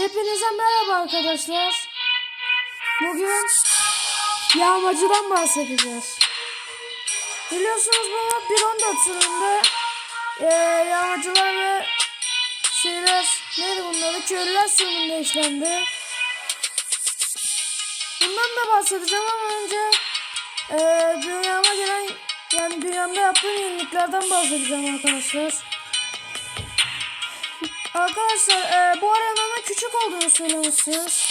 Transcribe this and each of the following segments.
Hepinize merhaba arkadaşlar. Bugün yağmacıdan bahsedeceğiz. Biliyorsunuz bu 1.14 sürümünde eee yağmacılar ve şeyler neydi bunları köylüler sürümünde işlendi. Bundan da bahsedeceğim ama önce eee dünyama gelen yani dünyamda yaptığım yeniliklerden bahsedeceğim arkadaşlar. Arkadaşlar e, bu arenanın küçük olduğunu söylemişsiniz.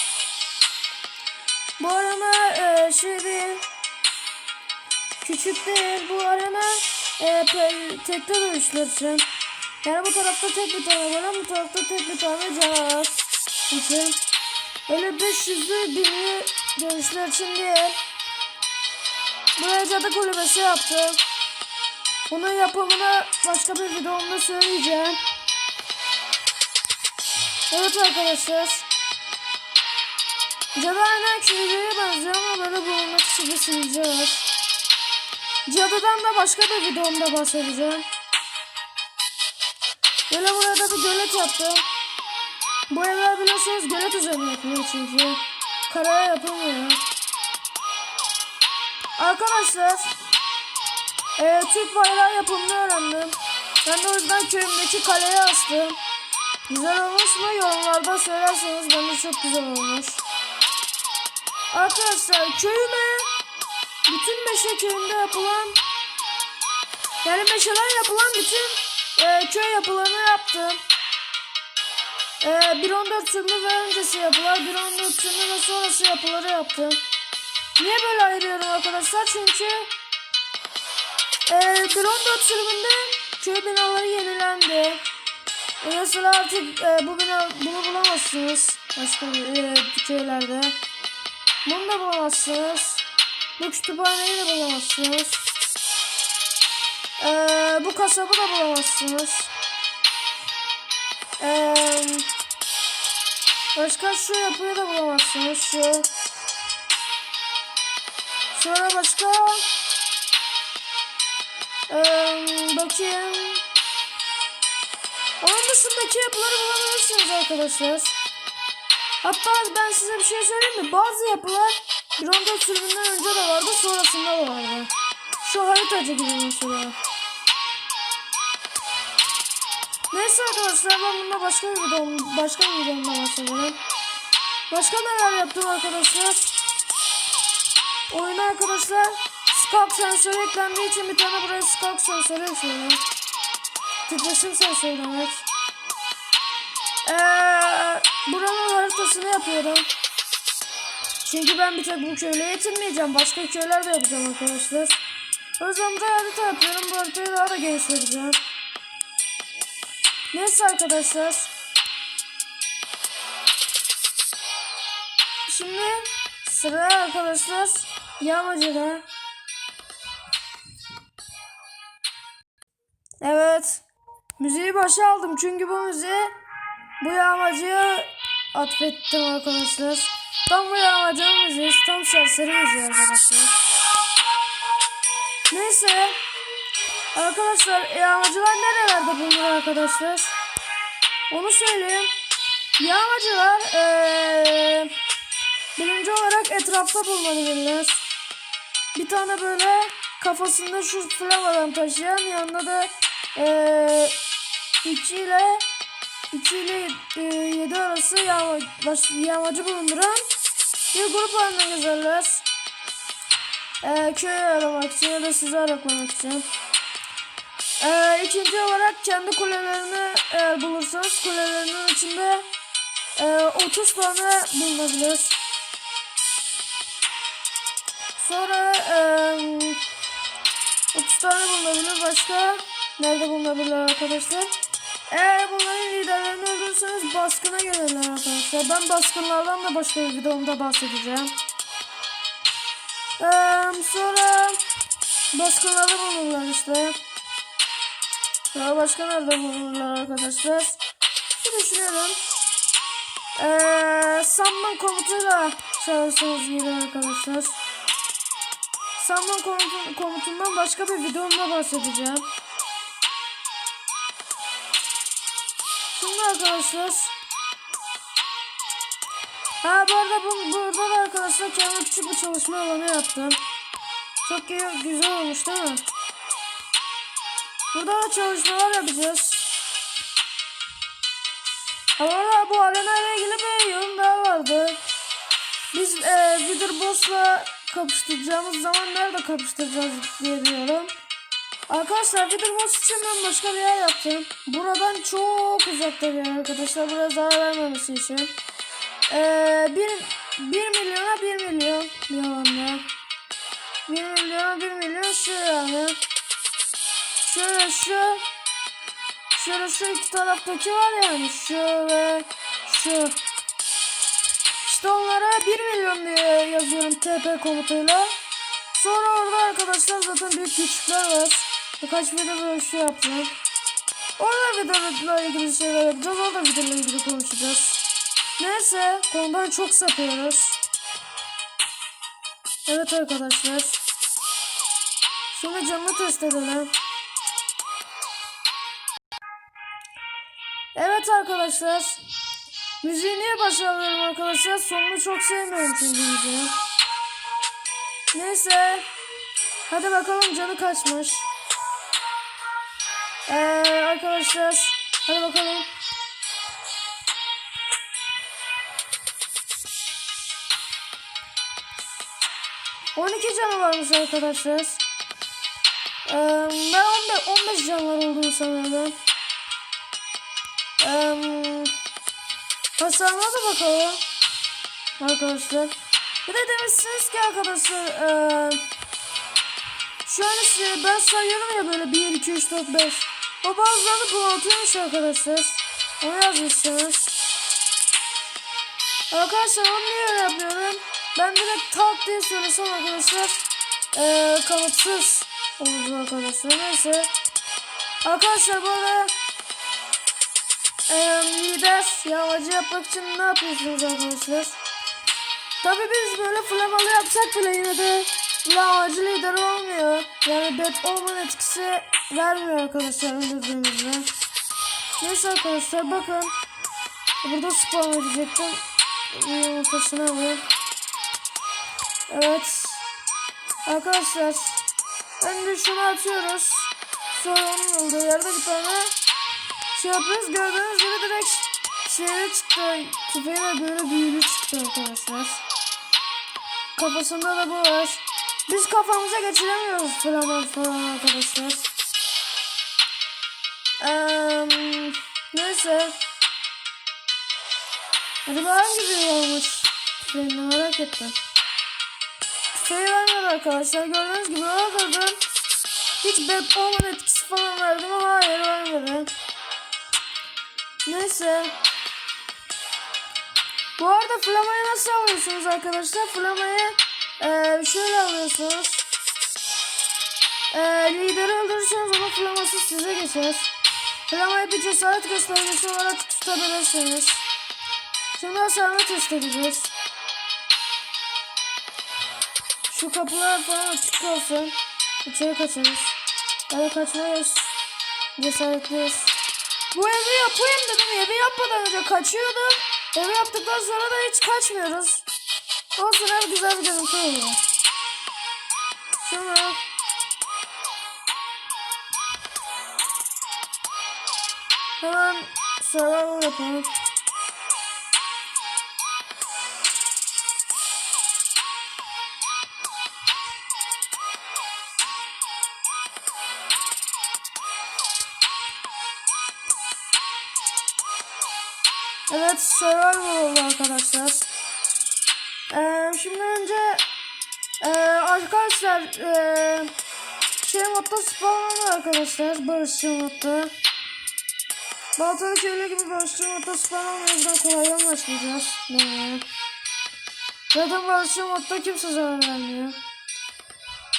Bu arena e, değil. Küçük değil. Bu arena e, dövüşler için. Yani bu tarafta tek bir tane var bu tarafta tek bir tane canavar için. Öyle 500'lü binli dövüşler için değil. Buraya cadı kulübesi yaptım. Bunun yapımını başka bir videomda söyleyeceğim. Evet arkadaşlar. Cadı aynen köylüye benziyor ama böyle bulunmak için bir sivilce var. Cadıdan da başka bir videomda bahsedeceğim. Böyle burada bir gölet yaptım. Bu evler biliyorsunuz gölet üzerine yapılıyor çünkü. Karaya yapılmıyor. Arkadaşlar. E, Türk bayrağı yapımını öğrendim. Ben de o yüzden köyümdeki kaleye astım. Güzel olmuş mu? Yorumlarda söylerseniz bence çok güzel olmuş. Arkadaşlar köyüme bütün meşe köyünde yapılan yani meşeden yapılan bütün e, köy yapılarını yaptım. E, 1.14 sürümü ve öncesi yapılar, 1.14 sürümü ve sonrası yapıları yaptım. Niye böyle ayırıyorum arkadaşlar? Çünkü e, 1.14 sürümünde köy binaları yenilendi. Mesela artık e, bu bina, bunu bulamazsınız başka e, köylerde. Bunu da bulamazsınız. Bu kütüphaneyi de bulamazsınız. E, bu kasabı da bulamazsınız. E, başka şu yapıyı da bulamazsınız. Şu. Sonra başka e, bakayım. Onun dışındaki yapıları bulabilirsiniz arkadaşlar. Hatta ben size bir şey söyleyeyim mi? Bazı yapılar 1.14 sürümünden önce de vardı sonrasında da vardı. Şu haritacı gibi mesela. Neyse arkadaşlar ben bunda başka bir videom, başka bir videomda bahsedeceğim. Başka neler yaptım arkadaşlar? Oyuna arkadaşlar Skulk sensörü eklendiği için bir tane buraya Skulk sensörü ekliyorum. Titreşim sensörü demek. Ee, buranın haritasını yapıyorum. Çünkü ben bir tek bu köyle yetinmeyeceğim. Başka köyler de yapacağım arkadaşlar. O yüzden burada harita yapıyorum. Bu haritayı daha da genişleteceğim. Neyse arkadaşlar. Şimdi sıra arkadaşlar yağmacıda. Evet. Müziği başa aldım çünkü bu müziği bu yağmacıya atfettim arkadaşlar. Tam bu yağmacının müziği, tam serseri müziği arkadaşlar. Neyse. Arkadaşlar yağmacılar nerelerde bulunur arkadaşlar? Onu söyleyeyim. Yağmacılar ee, birinci olarak etrafta bulunabilirler. Bir tane böyle kafasında şu flamadan taşıyan yanında da ee, 2 ile 2 ile e, 7 arası yağma, bulunduran bir grup halinde gezerler. E, köy aramak için ya da sizi araklamak için. E, ikinci olarak kendi kulelerini eğer bulursanız kulelerinin içinde e, 30 tane bulunabilir. Sonra e, 30 tane bulunabilir. Başka nerede bulunabilir arkadaşlar? Eğer bunların liderlerini öldürürseniz baskına gelirler arkadaşlar. Ben baskınlardan da başka bir videomda bahsedeceğim. Ee, sonra baskınlarda bulunurlar işte. Sonra başka nerede bulunurlar arkadaşlar? Bir düşünelim. Ee, Samman komutuyla çağırırsanız gelir arkadaşlar. Komutu, komutundan başka bir videomda bahsedeceğim. Şimdi arkadaşlar Ha bu arada bu, burada da arkadaşlar kendime küçük bir çalışma alanı yaptım. Çok güzel olmuş değil mi? Burada da çalışmalar yapacağız. Arada bu arena ile ilgili bir yorum daha vardı. Biz e, Wither Boss'la kapıştıracağımız zaman nerede kapıştıracağız diye diyorum. Arkadaşlar Wither Boss için ben başka bir yer yaptım. Buradan çok uzakta bir yer arkadaşlar. Buraya zarar vermemesi için. Ee, bir, bir milyona bir milyon bir alanda. Bir milyona bir milyon şu yani. Şöyle şu. Şöyle şu iki taraftaki var yani. Şu ve şu. İşte onlara 1 milyon diye yazıyorum TP komutuyla. Sonra orada arkadaşlar zaten büyük güçler var. Birkaç video böyle şey yaptım. Orada videolarla ilgili şeyler yapacağız. Orada videolarla ilgili konuşacağız. Neyse konudan çok sapıyoruz. Evet arkadaşlar. Şimdi canlı test edelim. Evet arkadaşlar. Müziği niye başarıyorum arkadaşlar? Sonunu çok sevmiyorum çünkü müziği. Neyse. Hadi bakalım canı kaçmış. Ee, arkadaşlar. Hadi bakalım. On iki canı varmış arkadaşlar. Ee, ben 15, 15 can var olduğunu sanıyordum. Ee, hasarına da bakalım. Arkadaşlar. Bir de demişsiniz ki arkadaşlar. Ee, işte ben sayıyorum ya böyle 1, 2, 3, 4, 5. O bazılarını bunaltıyormuş arkadaşlar. Onu yazmışsınız. Arkadaşlar onu niye öyle yapıyorum? Ben direkt tak diye söylesem arkadaşlar. Ee, kanıtsız olurdu arkadaşlar. Neyse. Arkadaşlar bu arada ee, lider yağmacı yapmak için ne yapıyorsunuz arkadaşlar? Tabi biz böyle flamalı yapsak bile yine de yağmacı lider olmuyor. Yani bet olman etkisi vermiyor arkadaşlar öldürdüğümüzde. Neyse arkadaşlar bakın. Burada spawn edecektim. Yumurtasını alayım. Evet. Arkadaşlar. Önce şunu atıyoruz. Sonra onun olduğu yerde bir tane şey yapıyoruz. Gördüğünüz gibi direkt şeye çıktı. Tüfeğiyle böyle büyülü çıktı arkadaşlar. Kafasında da bu var. Biz kafamıza geçiremiyoruz falan falan arkadaşlar. Eee, neyse. Acaba hangi biri olmuş? Tüfeğini merak ettim. Tüfeği vermedi arkadaşlar. Gördüğünüz gibi öldürdüm. Hiç bad olman etkisi falan verdi mi? Hayır vermedi. Neyse. Bu arada flamayı nasıl alıyorsunuz arkadaşlar? Flamayı eee şöyle alıyorsunuz. Eee lideri öldürürseniz onun flaması size geçer. Flamayı bir cesaret göstergesi olarak tutabilirsiniz. Şimdi hasarını test edeceğiz. Şu kapılar falan açık kalsın. İçeri kaçarız. Ya da kaçmayız. Cesaretliyiz. Bu evi yapayım dedim. Evi yapmadan önce kaçıyordum. Evi yaptıktan sonra da hiç kaçmıyoruz. Olsun ev güzel bir görüntü oluyor. Şimdi hemen survival yapalım. Evet survival oldu arkadaşlar. Ee, şimdi önce ee, arkadaşlar ee, şey modda spawnlanıyor arkadaşlar. Barışçı modda. Baltalı köylü gibi barışçı modda spawnlanmıyor. Buradan kolaydan başlayacağız. Denemeye. Zaten barışçı modda kimse zarar vermiyor.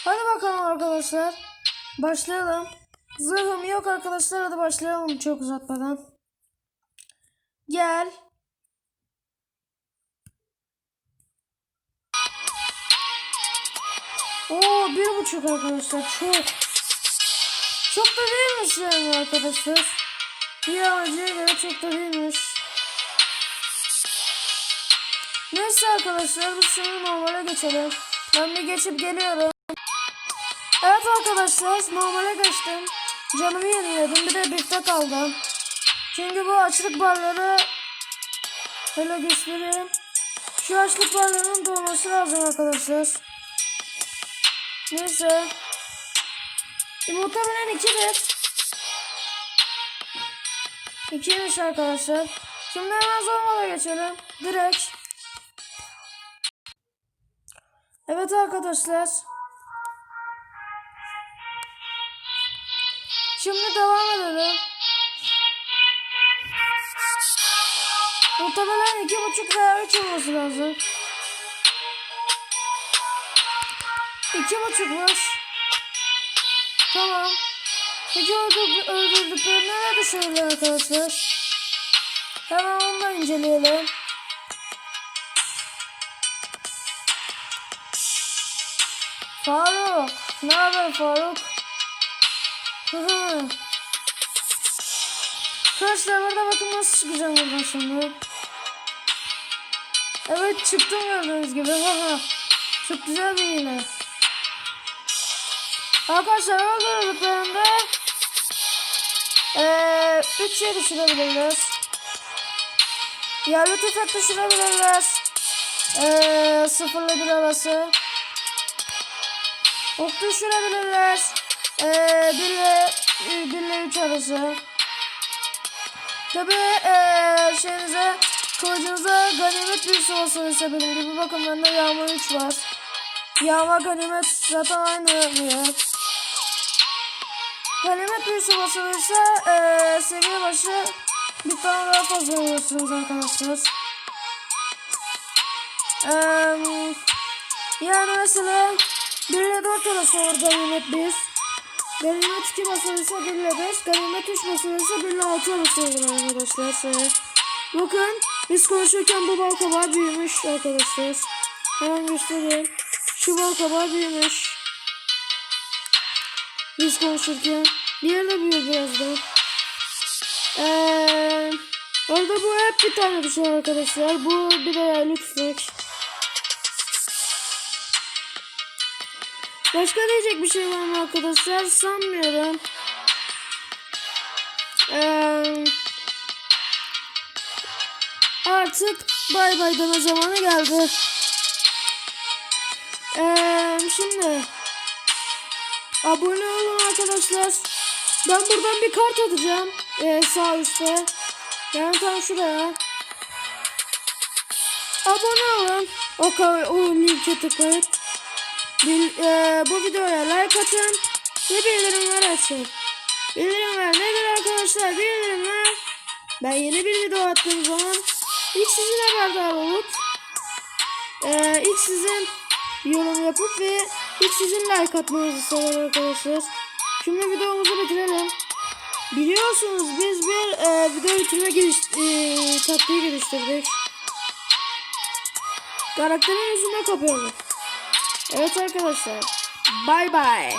Hadi bakalım arkadaşlar. Başlayalım. Zırhım yok arkadaşlar. Hadi başlayalım çok uzatmadan. Gel. Oo bir buçuk arkadaşlar çok. Çok da değilmiş yani arkadaşlar. Bir amacıya göre çok da değilmiş. Neyse arkadaşlar biz şimdi normale geçelim. Ben bir geçip geliyorum. Evet arkadaşlar normale geçtim. Canımı yeniledim bir de biftek aldım. Çünkü bu açlık barları Şöyle göstereyim. Şu açlık barlarının dolması lazım arkadaşlar. Neyse. E, muhtemelen ikidir. İkiymiş arkadaşlar. Şimdi hemen zormala geçelim. Direkt. Evet arkadaşlar. Şimdi devam edelim. Muhtemelen iki buçuk veya üç olması lazım. İki buçukmuş. Tamam. Peki öldür, öldürdükleri nerede şöyle arkadaşlar? Hemen onu da inceleyelim. Faruk. Ne haber Faruk? Arkadaşlar burada bakın nasıl çıkacağım buradan şimdi. Evet çıktım gördüğünüz gibi. Çok güzel bir hile. Arkadaşlar öldürdüklerinde eee 3 şey düşürebilirler. Yerli tüfek düşürebilirler. Eee sıfırla bir arası. Ok düşürebilirler. Eee 1 ile 1 ile 3 arası. Tabi eee şeyinize kılıcınıza ganimet büyüsü olsun ise benim gibi bakın bende yağma 3 var. Yağma ganimet zaten aynı diye. Ganimet büyüsü basılırsa eee seviye başı bir tane daha fazla alıyorsunuz arkadaşlar. Eee yani mesela 1 ile 4 arası olur ganimet 1. Ganimet 2 basılırsa 1 ile 5, ganimet 3 basılırsa 1 ile 6 arası olur arkadaşlar. Şöyle. Bakın biz konuşurken bu bal kabağı büyümüş arkadaşlar. Hemen göstereyim. Şu bal kabağı büyümüş. Biz konuşurken. Diğeri de büyür birazdan. Eee orada bu hep bir tane düşüyor arkadaşlar. Bu bir de yaylı tüfek. Başka diyecek bir şey var mı arkadaşlar? Sanmıyorum. Eee artık bay bay deme zamanı geldi. Eee şimdi abone olun arkadaşlar. Ben buradan bir kart atacağım. Ee, sağ üstte. Yani tam şuraya. Abone olun. O, o linke tıklayıp. Bil, e, bu videoya like atın. Ve bildirimler açın. Bildirimler nedir arkadaşlar? Bildirimler. Ben yeni bir video attığım zaman ilk sizin haberdar olup e, ilk sizin yorum yapıp ve ilk sizin like atmanızı sağlar arkadaşlar. Şimdi videomuzu bitirelim. Biliyorsunuz biz bir e, video bitirme geliş, e, taktiği geliştirdik. Karakterin yüzüne kapıyoruz. Evet arkadaşlar. Bay bay.